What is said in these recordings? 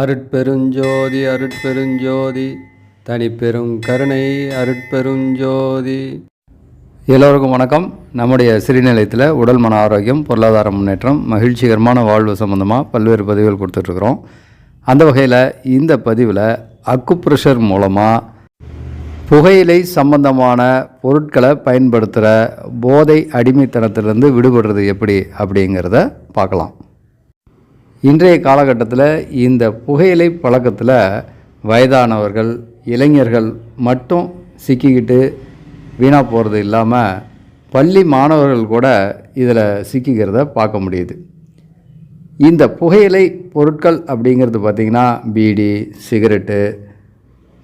அருட்பெருஞ்சோதி அருட்பெருஞ்சோதி தனிப்பெரும் கருணை அருட்பெருஞ்சோதி. எல்லோருக்கும் வணக்கம். நம்முடைய சிறுநிலையத்தில் உடல் மன ஆரோக்கியம் பொருளாதார முன்னேற்றம் மகிழ்ச்சிகரமான வாழ்வு சம்மந்தமாக பல்வேறு பதிவுகள் கொடுத்துட்ருக்குறோம். அந்த வகையில் இந்த பதிவில் அக்குப்ரெஷர் மூலமாக புகையிலை சம்பந்தமான பொருட்களை பயன்படுத்துகிற போதை அடிமைத்தனத்திலிருந்து விடுபடுறது எப்படி அப்படிங்கிறத பார்க்கலாம். இன்றைய காலகட்டத்தில் இந்த புகையிலை பழக்கத்தில் வயதானவர்கள் இளைஞர்கள் மட்டும் சிக்கிக்கிட்டு வீணாக போகிறது இல்லாமல் பள்ளி மாணவர்கள் கூட இதில் சிக்கிக்கிறத பார்க்க முடியுது. இந்த புகையிலை பொருட்கள் அப்படிங்கிறது பார்த்திங்கன்னா பீடி சிகரெட்டு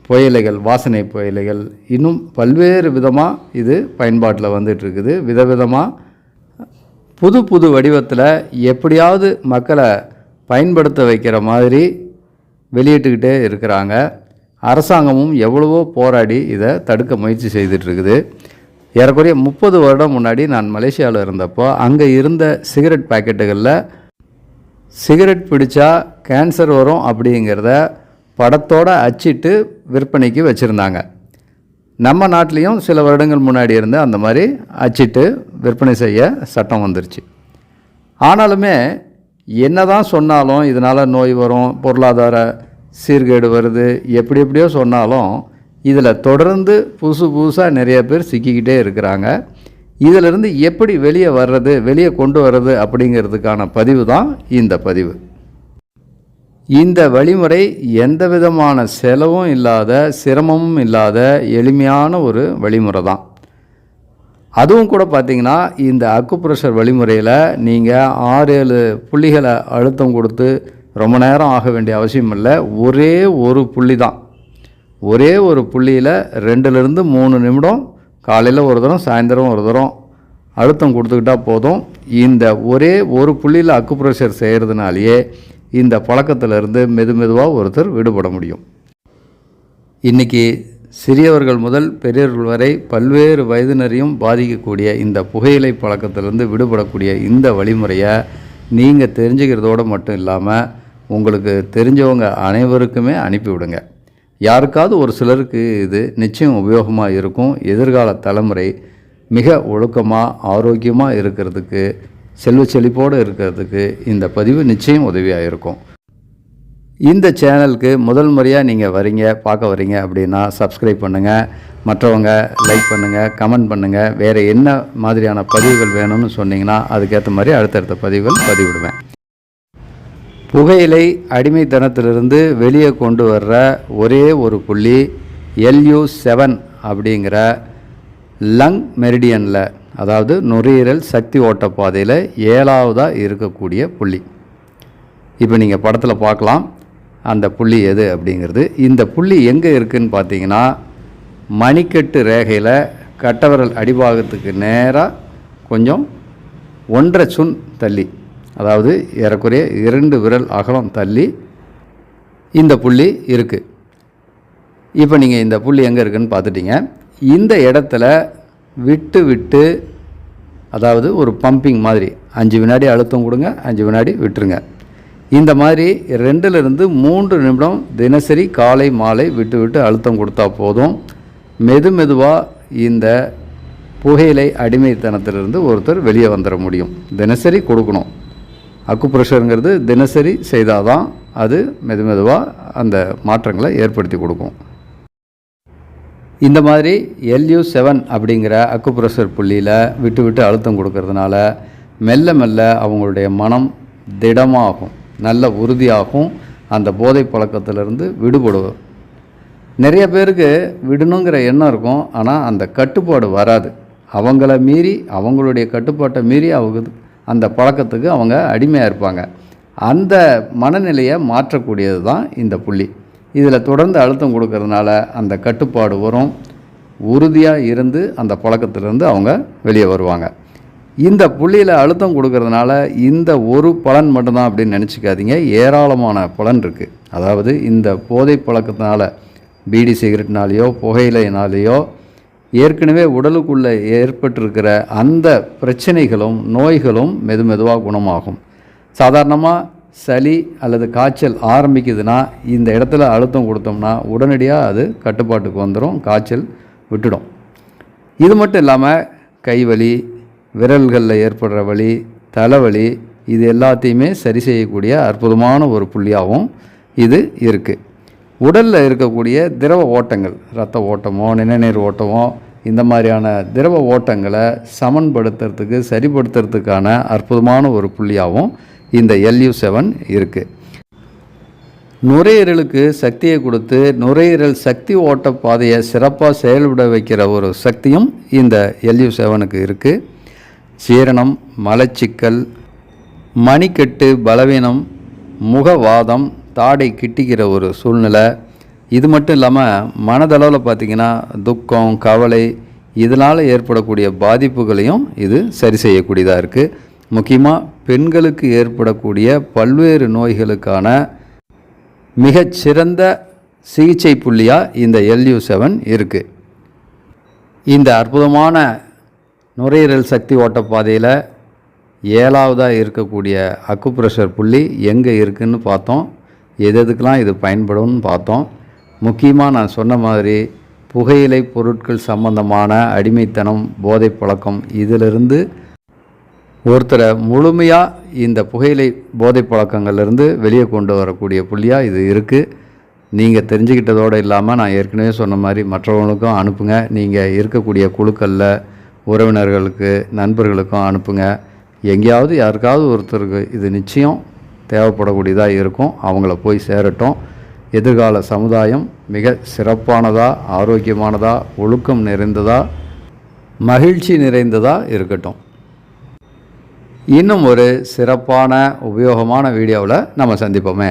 புயலைகள் வாசனை புயலைகள் இன்னும் பல்வேறு விதமாக இது பயன்பாட்டில் வந்துட்டுருக்குது. விதவிதமாக புது புது வடிவத்தில் எப்படியாவது மக்களை பயன்படுத்த வைக்கிற மாதிரி வெளியிட்டுக்கிட்டே இருக்கிறாங்க. அரசாங்கமும் எவ்வளவோ போராடி இதை தடுக்க முயற்சி செய்துட்ருக்குது. ஏறக்குறைய முப்பது வருடம் முன்னாடி நான் மலேசியாவில் இருந்தப்போ அங்கே இருந்த சிகரெட் பாக்கெட்டுகளில் சிகரெட் பிடிச்சா கேன்சர் வரும் அப்படிங்கிறத படத்தோடு அச்சிட்டு விற்பனைக்கு வச்சுருந்தாங்க. நம்ம நாட்டிலையும் சில வருடங்கள் முன்னாடி இருந்து அந்த மாதிரி அச்சிட்டு விற்பனை செய்ய சட்டம் வந்துருச்சு. ஆனாலுமே என்ன தான் சொன்னாலும் இதனால் நோய் வரும் பொருளாதார சீர்கேடு வருது எப்படி எப்படியோ சொன்னாலும் இதில் தொடர்ந்து புதுசு புதுசாக நிறைய பேர் சிக்கிக்கிட்டே இருக்கிறாங்க. இதிலிருந்து எப்படி வெளியே வர்றது வெளியே கொண்டு வர்றது அப்படிங்கிறதுக்கான பதிவு தான் இந்த பதிவு. இந்த வழிமுறை எந்த விதமான செலவும் இல்லாத சிரமமும் இல்லாத எளிமையான ஒரு வழிமுறை தான் அதுவும் கூட பார்த்திங்கன்னா இந்த அக்குப்ரெஷர் வழிமுறையில் நீங்கள் ஆறு ஏழு புள்ளிகளை அழுத்தம் கொடுத்து ரொம்ப நேரம் ஆக வேண்டிய அவசியம் இல்லை. ஒரே ஒரு புள்ளி தான். ஒரே ஒரு புள்ளியில் ரெண்டுலேருந்து மூணு நிமிடம் காலையில் ஒரு தரம் சாயந்தரம் ஒரு தரம் அழுத்தம் கொடுத்துக்கிட்டால் போதும். இந்த ஒரே ஒரு புள்ளியில் அக்குப்ரெஷர் செய்கிறதுனாலேயே இந்த பழக்கத்திலிருந்து மெது மெதுவாக ஒருத்தர் விடுபட முடியும். இன்றைக்கி சிறியவர்கள் முதல் பெரியவர்கள் வரை பல்வேறு வயதினரையும் பாதிக்கக்கூடிய இந்த புகையிலை பழக்கத்திலிருந்து விடுபடக்கூடிய இந்த வழிமுறையை நீங்கள் தெரிஞ்சுக்கிறதோடு மட்டும் இல்லாமல் உங்களுக்கு தெரிஞ்சவங்க அனைவருக்குமே அனுப்பிவிடுங்க யாருக்காவது ஒரு சிலருக்கு இது நிச்சயம் உபயோகமாக இருக்கும். எதிர்கால தலைமுறை மிக ஒழுக்கமாக ஆரோக்கியமாக இருக்கிறதுக்கு செல்வ செழிப்போடு இருக்கிறதுக்கு இந்த பதிவு நிச்சயம் உதவியாக இருக்கும். இந்த சேனலுக்கு முதல் முறையாக நீங்கள் வரீங்க பார்க்க வரீங்க அப்படின்னா சப்ஸ்கிரைப் பண்ணுங்கள் மற்றவங்க லைக் பண்ணுங்கள் கமெண்ட் பண்ணுங்கள் வேறு என்ன மாதிரியான பதிவுகள் வேணும்னு சொன்னீங்கன்னா அதுக்கேற்ற மாதிரி அடுத்தடுத்த பதிவுகள் பதிவிடுவேன். புகையிலை அடிமைத்தனத்திலிருந்து வெளியே கொண்டு வர்ற ஒரே ஒரு புள்ளி எல்யூ செவன் அப்படிங்கிற லங் மெரிடியனில் அதாவது நுரையீரல் சக்தி ஓட்ட பாதையில் ஏழாவதாக இருக்கக்கூடிய புள்ளி. இப்போ நீங்கள் படத்தில் பார்க்கலாம். அந்த புள்ளி எது அப்படிங்கிறது. இந்த புள்ளி எங்கே இருக்குதுன்னு பார்த்தீங்கன்னா மணிக்கட்டு ரேகையில் கட்டவரல் அடிபாகத்துக்கு நேராக கொஞ்சம் ஒன்றரை சுன் தள்ளி அதாவது ஏறக்குறைய இரண்டு விரல் அகலம் தள்ளி இந்த புள்ளி இருக்குது இப்போ நீங்கள் இந்த புள்ளி எங்கே இருக்குதுன்னு பார்த்துட்டீங்க. இந்த இடத்துல விட்டு விட்டு அதாவது ஒரு பம்பிங் மாதிரி அஞ்சு வினாடி அழுத்தம் கொடுங்க அஞ்சு வினாடி விட்டுருங்க. இந்த மாதிரி ரெண்டுலேருந்து மூன்று நிமிடம் தினசரி காலை மாலை விட்டு விட்டு அழுத்தம் கொடுத்தா போதும். மெது மெதுவாக இந்த புகையிலை அடிமைத்தனத்திலிருந்து ஒருத்தர் வெளியே வந்துட முடியும். தினசரி கொடுக்கணும். அக்குப்ரெஷருங்கிறது தினசரி செய்தால் தான் அது மெது மெதுவாக அந்த மாற்றங்களை ஏற்படுத்தி கொடுக்கும். இந்த மாதிரி எல்யூ செவன் அப்படிங்கிற அக்குப்ரெஷர் புள்ளியில் விட்டு விட்டு அழுத்தம் கொடுக்கறதுனால மெல்ல மெல்ல அவங்களுடைய மனம் திடமாகும். நல்ல உறுதியாகும். அந்த போதை பழக்கத்திலிருந்து விடுபடுவோம் நிறைய பேருக்கு விடணுங்கிற எண்ணம் இருக்கும். ஆனால் அந்த கட்டுப்பாடு வராது. அவங்கள மீறி அவங்களுடைய கட்டுப்பாட்டை மீறி அவங்க அந்த பழக்கத்துக்கு அவங்க அடிமையாக இருப்பாங்க. அந்த மனநிலையை மாற்றக்கூடியது தான் இந்த புள்ளி. இதில் தொடர்ந்து அழுத்தம் கொடுக்கறதுனால அந்த கட்டுப்பாடு வரும். உறுதியாக இருந்து அந்த பழக்கத்திலிருந்து அவங்க வெளியே வருவாங்க. இந்த புள்ளியில் அழுத்தம் கொடுக்கறதுனால இந்த ஒரு பலன் மட்டும்தான் அப்படின்னு நினச்சிக்காதீங்க. ஏராளமான பலன் இருக்குது அதாவது இந்த போதை பழக்கத்தினால பீடி சிகரெட்னாலேயோ புகையிலைனாலேயோ ஏற்கனவே உடலுக்குள்ளே ஏற்பட்டிருக்கிற அந்த பிரச்சனைகளும் நோய்களும் மெது மெதுவாக குணமாகும். சாதாரணமாக சளி அல்லது காய்ச்சல் ஆரம்பிக்குதுன்னா இந்த இடத்துல அழுத்தம் கொடுத்தோம்னா உடனடியாக அது கட்டுப்பாட்டுக்கு வந்துடும் காய்ச்சல் விட்டுடும். இது மட்டும் இல்லாமல் கைவலி விரல்களில் ஏற்படுற வலி தலைவலி இது எல்லாத்தையுமே சரி செய்யக்கூடிய அற்புதமான ஒரு புள்ளியாகவும் இது இருக்குது உடலில் இருக்கக்கூடிய திரவ ஓட்டங்கள் இரத்த ஓட்டமோ நிணநீர் ஓட்டமோ இந்த மாதிரியான திரவ ஓட்டங்களை சமன்படுத்துறதுக்கு சரிப்படுத்துறதுக்கான அற்புதமான ஒரு புள்ளியாகவும் இந்த எல்யூ செவன் இருக்குது நுரையீரலுக்கு சக்தியை கொடுத்து நுரையீரல் சக்தி ஓட்ட பாதையை சிறப்பாக செயல்பட வைக்கிற ஒரு சக்தியும் இந்த எல்யூ செவனுக்கு இருக்குது சீரணம் மலச்சிக்கல் மணிக்கட்டு பலவீனம் முகவாதம் தாடை கிட்டிக்கிற ஒரு சூழ்நிலை. இது மட்டும் இல்லாமல் மனதளவில் பார்த்திங்கன்னா துக்கம் கவலை இதனால் ஏற்படக்கூடிய பாதிப்புகளையும் இது சரி செய்யக்கூடியதாக இருக்குது முக்கியமாக பெண்களுக்கு ஏற்படக்கூடிய பல்வேறு நோய்களுக்கான மிகச்சிறந்த சிகிச்சை புள்ளியாக இந்த எல்யூ செவன் இருக்குது இந்த அற்புதமான நுரையீரல் சக்தி ஓட்டப்பாதையில் ஏழாவதாக இருக்கக்கூடிய அக்குப்ரெஷர் புள்ளி எங்கே இருக்குதுன்னு பார்த்தோம். எது எதுக்கெலாம் இது பயன்படும்னு பார்த்தோம். முக்கியமாக நான் சொன்ன மாதிரி புகையிலை பொருட்கள் சம்பந்தமான அடிமைத்தனம் போதை பழக்கம் இதிலிருந்து ஒருத்தரை முழுமையாக இந்த புகையிலை போதை பழக்கங்கள்லேருந்து வெளியே கொண்டு வரக்கூடிய புள்ளியாக இது இருக்குது நீங்கள் தெரிஞ்சுக்கிட்டதோடு இல்லாமல் நான் ஏற்கனவே சொன்ன மாதிரி மற்றவங்களுக்கும் அனுப்புங்க. நீங்கள் இருக்கக்கூடிய குழுக்களில் உறவினர்களுக்கு நண்பர்களுக்கும் அனுப்புங்க. எங்கேயாவது யாருக்காவது ஒருத்தருக்கு இது நிச்சயம் தேவைப்படக்கூடியதாக இருக்கும். அவங்கள போய் சேரட்டும். எதிர்கால சமுதாயம் மிக சிறப்பானதாக ஆரோக்கியமானதாக ஒழுக்கம் நிறைந்ததாக மகிழ்ச்சி நிறைந்ததாக இருக்கட்டும். இன்னும் ஒரு சிறப்பான உபயோகமான வீடியோவில் நம்ம சந்திப்போமே.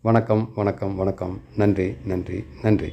வணக்கம் வணக்கம் வணக்கம். நன்றி நன்றி நன்றி.